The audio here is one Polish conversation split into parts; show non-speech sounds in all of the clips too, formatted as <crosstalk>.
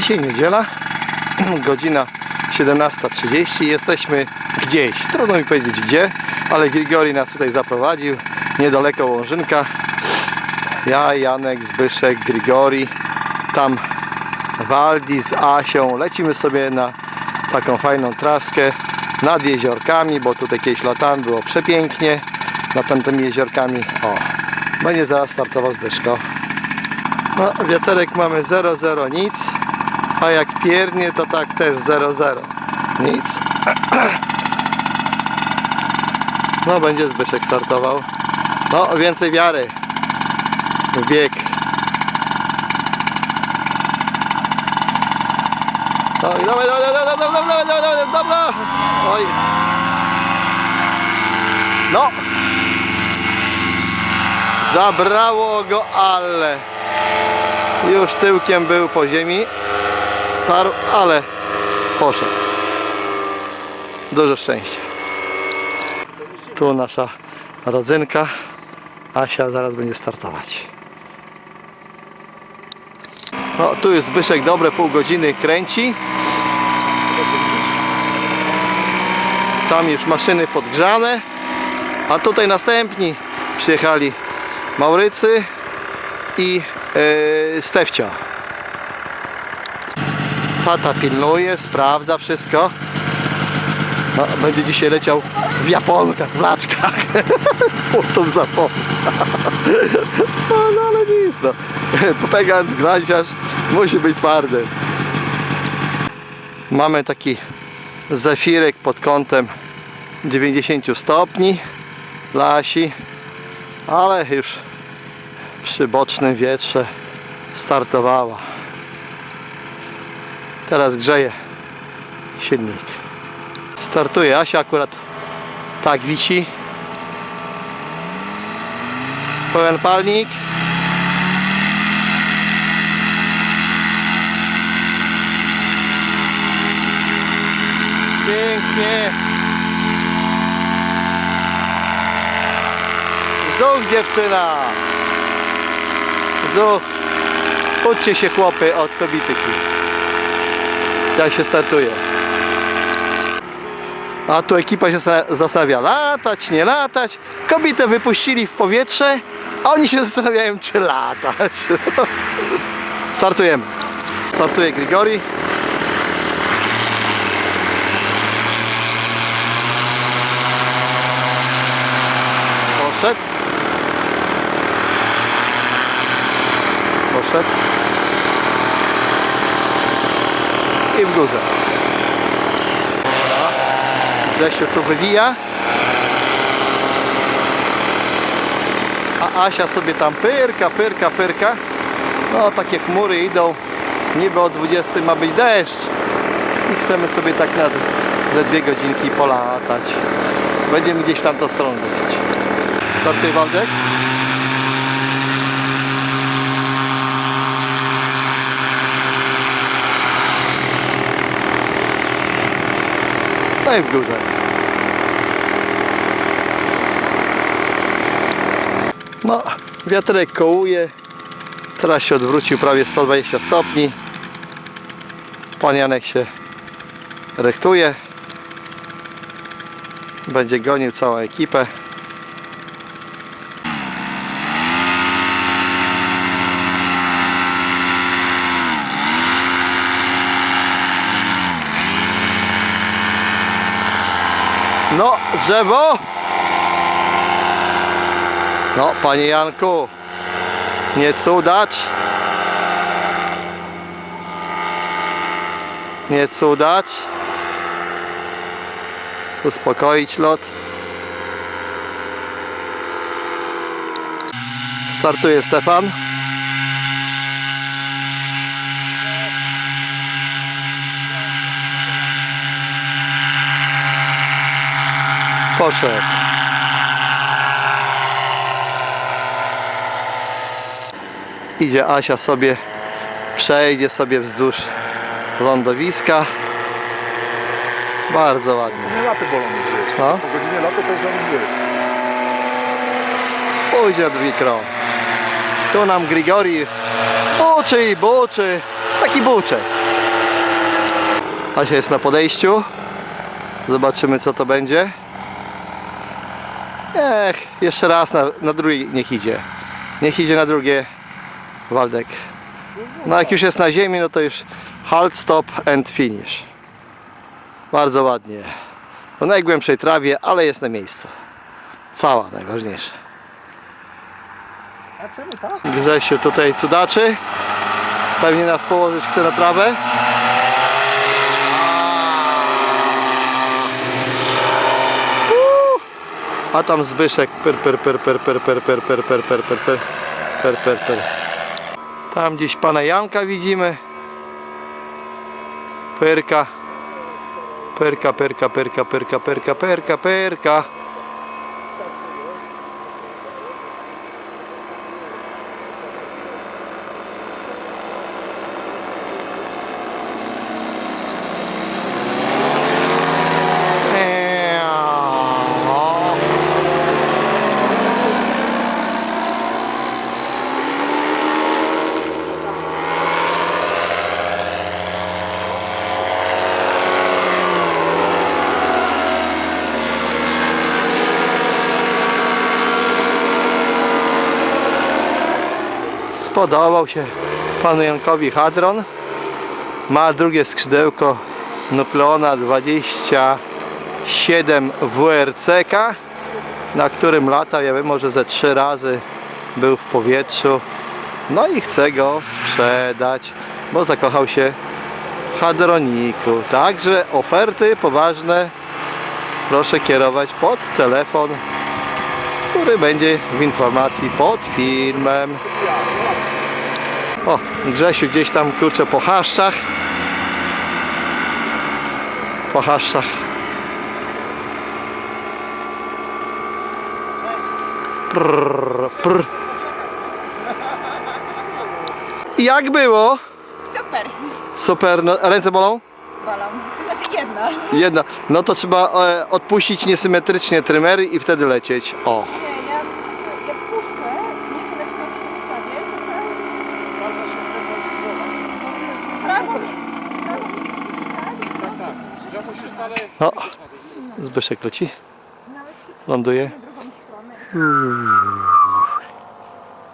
Dzisiaj niedziela, <clears throat> godzina 17.30. Jesteśmy gdzieś, trudno mi powiedzieć gdzie, ale Grigori nas tutaj zaprowadził, niedaleko Łążynka. Ja, Janek, Zbyszek, Grigori, tam Waldi z Asią. Lecimy sobie na taką fajną traskę nad jeziorkami, bo tutaj kiedyś latami było przepięknie nad tamtymi jeziorkami. O, będzie zaraz startował Zbyszko. No, wiaterek mamy 0,0 nic, a jak piernie, to tak też 0-0. Nic. No, będzie Zbyszek startował. No, więcej wiary. Bieg. No i dawaj, dawaj, dawaj, dawaj, dawaj, dawaj, dawaj, dobra. Oj. No. Zabrało go, ale już tyłkiem był po ziemi. Tarł, ale poszedł. Dużo szczęścia. Tu nasza rodzynka. Asia zaraz będzie startować. No, tu jest Zbyszek dobre pół godziny kręci. Tam już maszyny podgrzane. A tutaj następni przyjechali Maurycy i yy, Stefcio. Tata pilnuje, sprawdza wszystko. No, będzie dzisiaj leciał w japonkach, w laczkach. <laughs> Potom zapomnę. <laughs> No, no ale nic no. <laughs> Pegant, glaziarz musi być twardy. Mamy taki zefirek pod kątem 90 stopni dla Asi, ale już przy bocznym wietrze startowała. Teraz grzeje silnik. Startuje Asia akurat tak wisi. Pełen palnik. Pięknie. Zuch dziewczyna. Zuch. Uczcie się chłopy od kobityki. Jak się startuje. A tu ekipa się zasta- zastanawia latać, nie latać. Kobietę wypuścili w powietrze, a oni się zastanawiają czy latać. <laughs> Startujemy. Startuje Grigori. Poszedł. Poszedł. W górze. Grzesiu tu wywija. A Asia sobie tam pyrka, pyrka, pyrka. No takie chmury idą. Niby o 20 ma być deszcz. I chcemy sobie tak na ze dwie godzinki polatać. Będziemy gdzieś tam to stronę lecieć. Startuje Waldek. I w górze. No, wiatrek kołuje. Teraz się odwrócił prawie 120 stopni. Pan Janek się rektuje. Będzie gonił całą ekipę. No, drzewo. No, panie Janku, nie cudać. Nie cudać. Uspokoić lot. Startuje Stefan. Poszedł. Idzie Asia sobie, przejdzie sobie wzdłuż lądowiska. Bardzo ładnie. Nie lapy bolą wiesz. No. Po godzinie lapy to nim jest. Pójdzie na drugi krąg. Tu nam Grigori buczy i buczy. Taki buczek. Asia jest na podejściu. Zobaczymy co to będzie. Ech, jeszcze raz na, na drugie niech idzie. Niech idzie na drugie Waldek. No jak już jest na ziemi, no to już halt, stop and finish. Bardzo ładnie. W najgłębszej trawie, ale jest na miejscu. Cała najważniejsza. Tak? Grzesiu tutaj cudaczy. Pewnie nas położyć chce na trawę. A tam Zbyszek per per per per per per per per per per per per per per per Tam gdzieś pana Janka widzimy. Perka. Perka, perka, perka, perka, perka, perka, perka. Spodobał się panu Jankowi hadron. Ma drugie skrzydełko Nukleona 27 WRCK, na którym lata, ja wiem, może ze trzy razy był w powietrzu. No i chce go sprzedać, bo zakochał się w hadroniku. Także oferty poważne proszę kierować pod telefon, który będzie w informacji pod filmem. O, Grzesiu gdzieś tam kurczę po chaszczach. Po chaszczach. Prr, prr. Jak było? Super, Super, no, ręce bolą? bolą. Jedna. Jedna. No to trzeba e, odpuścić niesymetrycznie trymery i wtedy lecieć. O. Nie, ja jak puszczę, nie selekcjonuję się ustawię, to co? Prawo mi, prawo mi, tak? No. Zbyszek leci. Ląduje.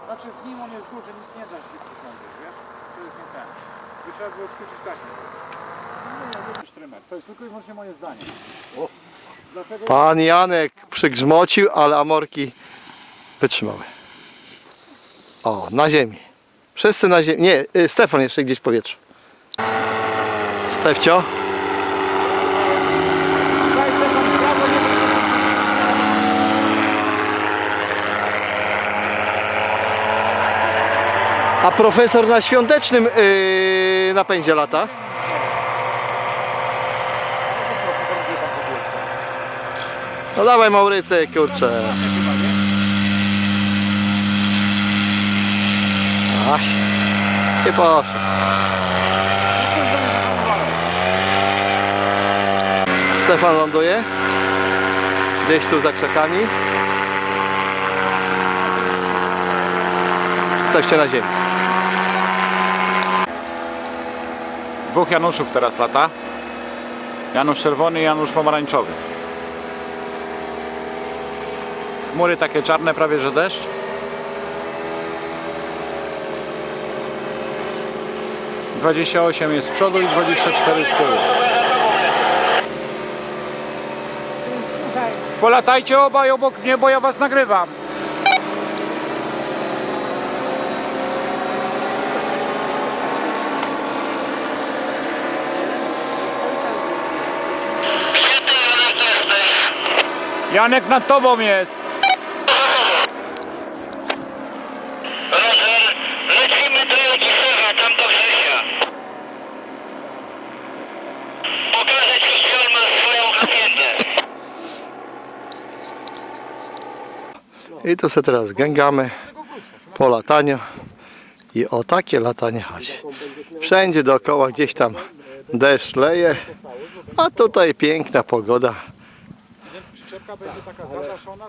Znaczy w nim on jest duży, nic nie da się przesądzić, wiesz? To jest nie ten. By trzeba było skrócić taśmę. Trymer. To jest tylko i wyłącznie moje zdanie. Dlatego Pan Janek przygrzmocił, ale amorki wytrzymały. O, na ziemi. Wszyscy na ziemi. Nie, y, Stefan jeszcze gdzieś w powietrzu. Stefcio. A profesor na świątecznym yy, napędzie lata? No dawaj Maurycy, kurczę. Aś, nie poszedł. Stefan ląduje. Gdzieś tu za krzakami. Stawcie na ziemi. Dwóch Januszów teraz lata. Janusz czerwony i Janusz pomarańczowy. Chmury takie czarne, prawie że deszcz. Dwadzieścia osiem jest z przodu i 24 z tyłu. Polatajcie obaj obok mnie, bo ja was nagrywam. Janek nad tobą jest. Roger, lecimy do Elkisewa, tam do Grzesia. Pokażę ci, gdzie on ma swoją haciendę. I tu sobie teraz gęgamy po lataniu. I o takie latanie chodzi. Wszędzie dookoła gdzieś tam deszcz leje, a tutaj piękna pogoda.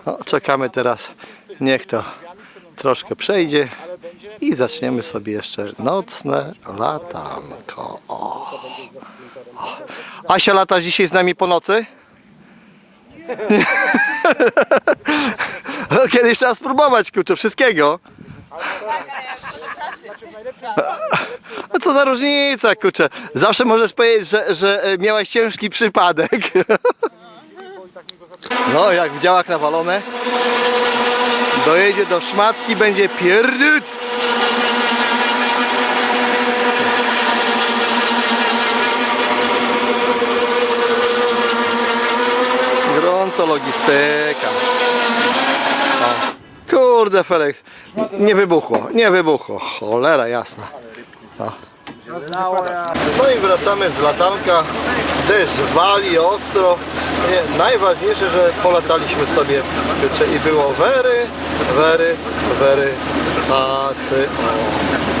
No, czekamy teraz, niech to troszkę przejdzie i zaczniemy sobie jeszcze nocne latanko. O. O. Asia lata dzisiaj z nami po nocy? No, <laughs> kiedyś trzeba spróbować, kurczę, wszystkiego. No co za różnica, kurczę. Zawsze możesz powiedzieć, że, że e, miałeś ciężki przypadek. <laughs> No, jak w działach nawalone. Dojedzie do szmatki, będzie pierdut. Grunto logistyka. O. Kurde Felek, nie wybuchło, nie wybuchło. Cholera jasna. No i wracamy z latanka. Deszcz wali ostro. Nie, najważniejsze, że polataliśmy sobie i było wery, wery, wery, cacy. O.